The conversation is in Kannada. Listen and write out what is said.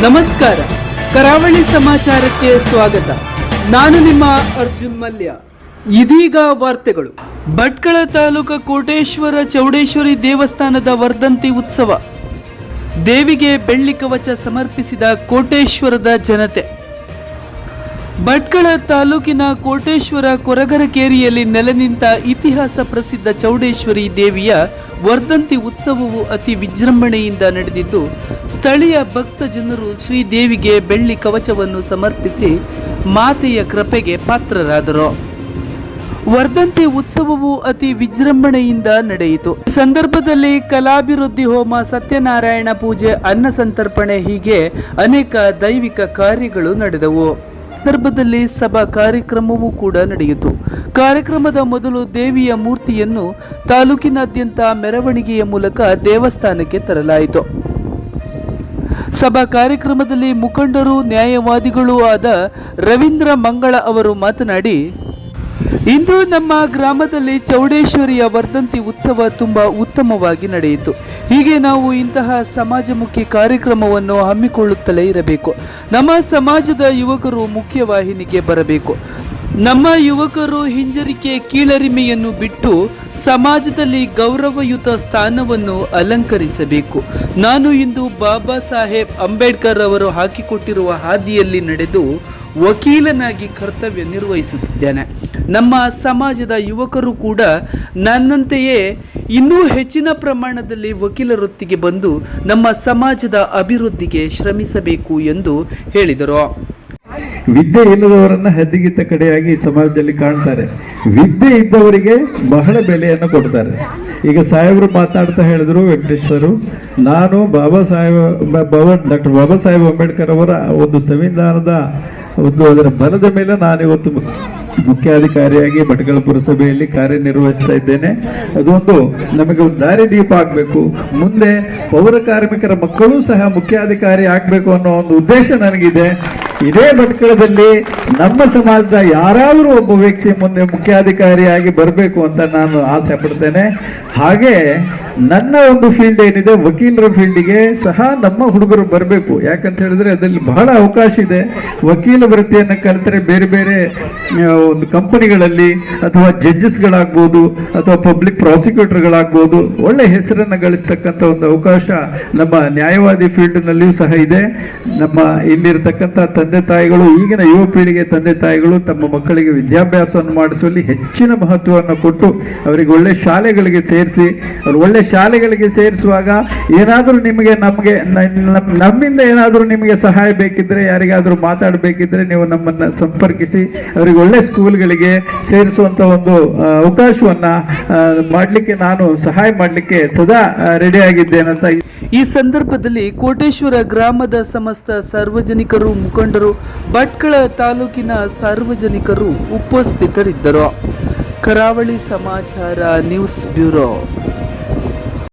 ನಮಸ್ಕಾರ. ಕರಾವಳಿ ಸಮಾಚಾರಕ್ಕೆ ಸ್ವಾಗತ. ನಾನು ನಿಮ್ಮ ಅರ್ಜುನ್ ಮಲ್ಯ. ಇದೀಗ ವಾರ್ತೆಗಳು. ಭಟ್ಕಳ ತಾಲೂಕು ಕೋಟೇಶ್ವರ ಚೌಡೇಶ್ವರಿ ದೇವಸ್ಥಾನದ ವರ್ಧಂತಿ ಉತ್ಸವ. ದೇವಿಗೆ ಬೆಳ್ಳಿ ಕವಚ ಸಮರ್ಪಿಸಿದ ಕೋಟೇಶ್ವರದ ಜನತೆ. ಭಟ್ಕಳ ತಾಲೂಕಿನ ಕೋಟೇಶ್ವರ ಕೊರಗರಕೇರಿಯಲ್ಲಿ ನೆಲೆನಿಂತ ಇತಿಹಾಸ ಪ್ರಸಿದ್ಧ ಚೌಡೇಶ್ವರಿ ದೇವಿಯ ವರ್ಧಂತಿ ಉತ್ಸವವು ಅತಿ ವಿಜೃಂಭಣೆಯಿಂದ ನಡೆದಿದ್ದು, ಸ್ಥಳೀಯ ಭಕ್ತ ಜನರು ಶ್ರೀದೇವಿಗೆ ಬೆಳ್ಳಿ ಕವಚವನ್ನು ಸಮರ್ಪಿಸಿ ಮಾತೆಯ ಕೃಪೆಗೆ ಪಾತ್ರರಾದರು. ವರ್ಧಂತಿ ಉತ್ಸವವು ಅತಿ ವಿಜೃಂಭಣೆಯಿಂದ ನಡೆಯಿತು. ಸಂದರ್ಭದಲ್ಲಿ ಕಲಾಭಿವೃದ್ಧಿ ಹೋಮ, ಸತ್ಯನಾರಾಯಣ ಪೂಜೆ, ಅನ್ನ ಸಂತರ್ಪಣೆ ಹೀಗೆ ಅನೇಕ ದೈವಿಕ ಕಾರ್ಯಗಳು ನಡೆದವು. ಸಂದರ್ಭದಲ್ಲಿ ಸಭಾ ಕಾರ್ಯಕ್ರಮವೂ ಕೂಡ ನಡೆಯಿತು. ಕಾರ್ಯಕ್ರಮದ ಮೊದಲು ದೇವಿಯ ಮೂರ್ತಿಯನ್ನು ತಾಲೂಕಿನಾದ್ಯಂತ ಮೆರವಣಿಗೆಯ ಮೂಲಕ ದೇವಸ್ಥಾನಕ್ಕೆ ತರಲಾಯಿತು. ಸಭಾ ಕಾರ್ಯಕ್ರಮದಲ್ಲಿ ಮುಖಂಡರು, ನ್ಯಾಯವಾದಿಗಳೂ ಆದ ರವೀಂದ್ರ ಮಂಗಳ ಅವರು ಮಾತನಾಡಿ ಇಂದು ನಮ್ಮ ಗ್ರಾಮದಲ್ಲಿ ಚೌಡೇಶ್ವರಿಯ ವರ್ಧಂತಿ ಉತ್ಸವ ತುಂಬ ಉತ್ತಮವಾಗಿ ನಡೆಯಿತು. ಹೀಗೆ ನಾವು ಇಂತಹ ಸಮಾಜಮುಖಿ ಕಾರ್ಯಕ್ರಮವನ್ನು ಹಮ್ಮಿಕೊಳ್ಳುತ್ತಲೇ ಇರಬೇಕು. ನಮ್ಮ ಸಮಾಜದ ಯುವಕರು ಮುಖ್ಯವಾಹಿನಿಗೆ ಬರಬೇಕು. ನಮ್ಮ ಯುವಕರು ಹಿಂಜರಿಕೆ ಕೀಳರಿಮೆಯನ್ನು ಬಿಟ್ಟು ಸಮಾಜದಲ್ಲಿ ಗೌರವಯುತ ಸ್ಥಾನವನ್ನು ಅಲಂಕರಿಸಬೇಕು. ನಾನು ಇಂದು ಬಾಬಾ ಸಾಹೇಬ್ ಅಂಬೇಡ್ಕರ್ ಅವರು ಹಾಕಿಕೊಟ್ಟಿರುವ ಹಾದಿಯಲ್ಲಿ ನಡೆದು ವಕೀಲನಾಗಿ ಕರ್ತವ್ಯ ನಿರ್ವಹಿಸುತ್ತಿದ್ದೇನೆ. ನಮ್ಮ ಸಮಾಜದ ಯುವಕರು ಕೂಡ ನನ್ನಂತೆಯೇ ಇನ್ನೂ ಹೆಚ್ಚಿನ ಪ್ರಮಾಣದಲ್ಲಿ ವಕೀಲ ವೃತ್ತಿಗೆ ಬಂದು ನಮ್ಮ ಸಮಾಜದ ಅಭಿವೃದ್ಧಿಗೆ ಶ್ರಮಿಸಬೇಕು ಎಂದು ಹೇಳಿದರು. ವಿದ್ಯೆ ಇಲ್ಲದವರನ್ನ ಹೆದ್ದಿಗಿತ್ತ ಕಡೆಯಾಗಿ ಸಮಾಜದಲ್ಲಿ ಕಾಣ್ತಾರೆ. ವಿದ್ಯೆ ಇದ್ದವರಿಗೆ ಬಹಳ ಬೆಲೆಯನ್ನು ಕೊಡ್ತಾರೆ. ಈಗ ಸಾಹೇಬರು ಮಾತಾಡ್ತಾ ಹೇಳಿದ್ರು, ವೆಂಕಟೇಶ್ವರು, ನಾನು ಬಾಬಾ ಸಾಹೇಬ್, ಬಾಬಾ, ಡಾಕ್ಟರ್ ಬಾಬಾ ಸಾಹೇಬ್ ಅಂಬೇಡ್ಕರ್ ಅವರ ಒಂದು ಸಂವಿಧಾನದ ಒಂದು ಅದರ ಬಲದ ಮೇಲೆ ನಾನು ಇವತ್ತು ಮುಖ್ಯಾಧಿಕಾರಿಯಾಗಿ ಭಟ್ಕಳ ಪುರಸಭೆಯಲ್ಲಿ ಕಾರ್ಯನಿರ್ವಹಿಸ್ತಾ ಇದ್ದೇನೆ. ಅದೊಂದು ನಮಗೆ ಒಂದು ದಾರಿ ದೀಪ ಆಗಬೇಕು. ಮುಂದೆ ಪೌರ ಕಾರ್ಮಿಕರ ಮಕ್ಕಳು ಸಹ ಮುಖ್ಯಾಧಿಕಾರಿ ಆಗಬೇಕು ಅನ್ನೋ ಒಂದು ಉದ್ದೇಶ ನನಗಿದೆ. ಇದೇ ಭಟ್ಕಳದಲ್ಲಿ ನಮ್ಮ ಸಮಾಜದ ಯಾರಾದರೂ ಒಬ್ಬ ವ್ಯಕ್ತಿ ಮುಂದೆ ಮುಖ್ಯಾಧಿಕಾರಿಯಾಗಿ ಬರಬೇಕು ಅಂತ ನಾನು ಆಸೆ ಪಡ್ತೇನೆ. ಹಾಗೆ ನನ್ನ ಒಂದು ಫೀಲ್ಡ್ ಏನಿದೆ, ವಕೀಲರ ಫೀಲ್ಡಿಗೆ ಸಹ ನಮ್ಮ ಹುಡುಗರು ಬರಬೇಕು. ಯಾಕಂತ ಹೇಳಿದ್ರೆ, ಅದರಲ್ಲಿ ಬಹಳ ಅವಕಾಶ ಇದೆ. ವಕೀಲ ವೃತ್ತಿಯನ್ನು ಕಲಿತರೆ ಬೇರೆ ಬೇರೆ ಒಂದು ಕಂಪನಿಗಳಲ್ಲಿ ಅಥವಾ ಜಡ್ಜಸ್ಗಳಾಗ್ಬೋದು ಅಥವಾ ಪಬ್ಲಿಕ್ ಪ್ರಾಸಿಕ್ಯೂಟರ್ಗಳಾಗ್ಬೋದು ಒಳ್ಳೆ ಹೆಸರನ್ನು ಗಳಿಸ್ತಕ್ಕಂಥ ಒಂದು ಅವಕಾಶ ನಮ್ಮ ನ್ಯಾಯವಾದಿ ಫೀಲ್ಡ್ನಲ್ಲಿಯೂ ಸಹ ಇದೆ. ನಮ್ಮ ಇಲ್ಲಿರ್ತಕ್ಕಂಥ ತಂದೆ ತಾಯಿಗಳು, ಈಗಿನ ಯುವ ಪೀಳಿಗೆ ತಂದೆ ತಾಯಿಗಳು ತಮ್ಮ ಮಕ್ಕಳಿಗೆ ವಿದ್ಯಾಭ್ಯಾಸವನ್ನು ಮಾಡಿಸುವಲ್ಲಿ ಹೆಚ್ಚಿನ ಮಹತ್ವವನ್ನು ಕೊಟ್ಟು ಅವರಿಗೆ ಒಳ್ಳೆ ಶಾಲೆಗಳಿಗೆ ಸೇರಿಸಿ, ಅವ್ರು ಒಳ್ಳೆ ಶಾಲೆಗಳಿಗೆ ಸೇರಿಸುವಾಗ ಏನಾದರೂ ನಿಮಗೆ ನಮಗೆ ನಮ್ಮಿಂದ ಏನಾದರೂ ನಿಮಗೆ ಸಹಾಯ ಬೇಕಿದ್ರೆ, ಯಾರಿಗಾದರೂ ಮಾತಾಡಬೇಕಿದ್ರೆ ನೀವು ನಮ್ಮನ್ನ ಸಂಪರ್ಕಿಸಿ, ಅವರಿಗೆ ಒಳ್ಳೆ ಸ್ಕೂಲ್ಗಳಿಗೆ ಸೇರಿಸುವಂತ ಒಂದು ಅವಕಾಶವನ್ನ ಮಾಡಲಿಕ್ಕೆ ನಾನು ಸಹಾಯ ಮಾಡಲಿಕ್ಕೆ ಸದಾ ರೆಡಿ ಆಗಿದ್ದೇನಂತ ಈ ಸಂದರ್ಭದಲ್ಲಿ ಕೋಟೇಶ್ವರ ಗ್ರಾಮದ ಸಮಸ್ತ ಸಾರ್ವಜನಿಕರು, ಮುಖಂಡರು, ಭಟ್ಕಳ ತಾಲೂಕಿನ ಸಾರ್ವಜನಿಕರು ಉಪಸ್ಥಿತರಿದ್ದರು. ಕರಾವಳಿ ಸಮಾಚಾರ ನ್ಯೂಸ್ ಬ್ಯೂರೋ.